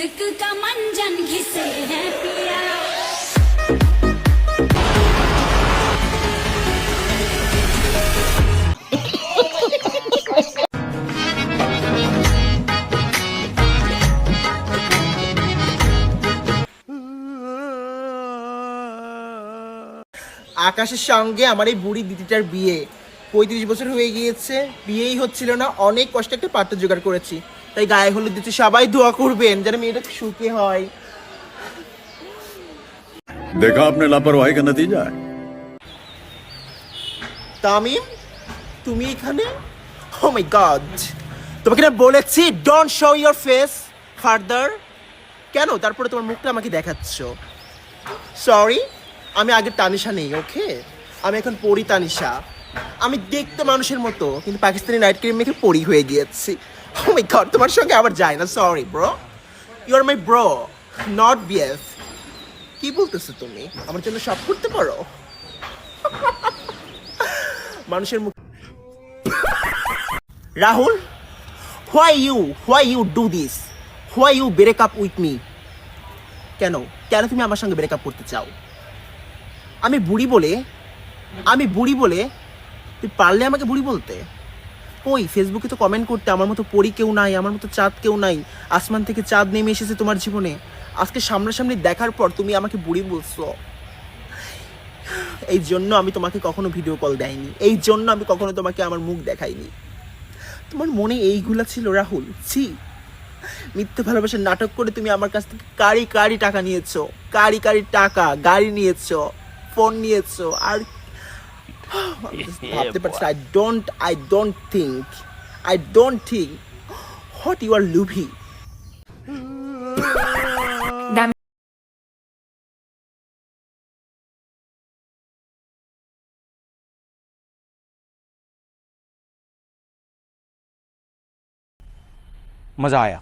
इश्क का मंजन घिसे है पिया আকাশের সঙ্গে আমার এই বুড়ি দিদিটার বিয়ে পঁয়ত্রিশ বছর হয়ে গিয়েছে বিয়েই হচ্ছিল না অনেক কষ্টে একটা পাত্র জোগাড় করেছি তাই গায়ে হলুদ দিতে সবাই দোয়া করবেন যেন মেয়েটা সুখে হয়। দেখা আপনার লাপরওয়াহি দিয়ে যায় তামিম তুমি এখানে? ও মাই গড তোমাকে না বলেছি don't show your face further কেন? তারপরে তোমার মুখটা আমাকে দেখাচ্ছ। সরি আমি আগে তানিশা নেই ওকে আমি এখন পড়ি তানিশা। আমি দেখতে মানুষের মতো কিন্তু পাকিস্তানি নাইট ক্রিম মেখে পড়ি হয়ে গিয়েছি। মাই গড তোমার সঙ্গে আবার যায় না sorry bro you are my bro not BF কি বলতেছো তুমি? আমার জন্য সব করতে পারো? মানুষের মুখ Rahul why you why you do this why you break up with me কেন? কেন তুমি আমার সঙ্গে ব্রেক আপ করতে চাও? আমি বুড়ি বলে আমি বুড়ি বলে তুই পারলে আমাকে বুড়ি বলতে? ওই ফেসবুকে তো কমেন্ট করতে, আমার মতো পড়ি কেউ নাই, আমার মতো চাঁদ কেউ নাই। আসমান থেকে চাঁদ নেমে এসেছে তোমার জীবনে। আজকে সামনাসামনি দেখার পর তুমি আমাকে বুড়ি বলছো। এই জন্য আমি তোমাকে কখনো ভিডিও কল দেয়নি। এই জন্য আমি কখনো তোমাকে আমার মুখ দেখাইনি। তোমার মনে এইগুলা ছিল, রাহুল? ছি। মিথ্যে ভালোবাসার নাটক করে তুমি আমার কাছ থেকে কারি কারি টাকা নিয়েছো। কারি কারি টাকা, গাড়ি নিয়েছো ফোন নিয়েছো, আর ভাবতে পারছি I don't I don't think I don't think what you are লুভি मज़ा आया